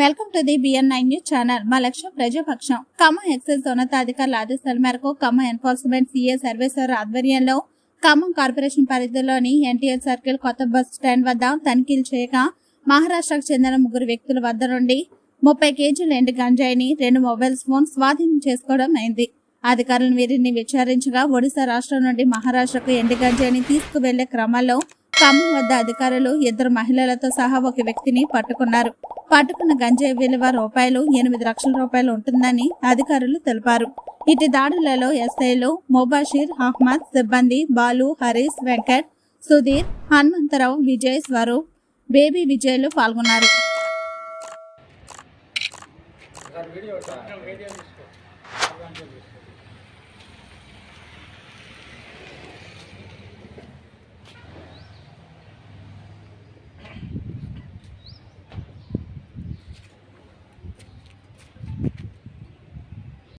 Welcome to the B N nine news channel. మా లక్ష్యం ప్రజాపక్షం. Khammam excise ఉన్నతాధికారుల ఆదేశాల మేరకు ఖమ్మం ఎన్ఫోర్స్మెంట్ సిఏ సర్వేశ్వర్ ఆధ్వర్యంలో ఖమ్మం కార్పొరేషన్ పరిధిలోని ఎన్టీఆర్ సర్కిల్ కొత్త బస్ స్టాండ్ వద్ద తనిఖీలు చేయగా మహారాష్ట్రకు చెందిన ముగ్గురు వ్యక్తుల వద్ద నుండి ముప్పై కేజీల ఎండు గంజాయిని రెండు మొబైల్ ఫోన్ స్వాధీనం చేసుకోవడం అయింది. అధికారులు వీరిని విచారించగా ఒడిశా రాష్ట్రం నుండి మహారాష్ట్రకు ఎండు గంజాయిని తీసుకువెళ్ళే క్రమంలో ఖమ్మం వద్ద అధికారులు ఇద్దరు మహిళలతో సహా ఒక వ్యక్తిని పట్టుకున్నారు. పట్టుకున్న గంజాయి విలువ రూపాయలు ఎనిమిది లక్షల రూపాయలు ఉంటుందని అధికారులు తెలిపారు. ఇటు దాడులలో ఎస్ఐలు మొబాషీర్ అహ్మద్ సిబ్బంది బాలు హరీష్ వెంకట్ సుధీర్ హనుమంతరావు విజయ్ స్వరూప్ బేబీ విజయ్లు పాల్గొన్నారు. Video video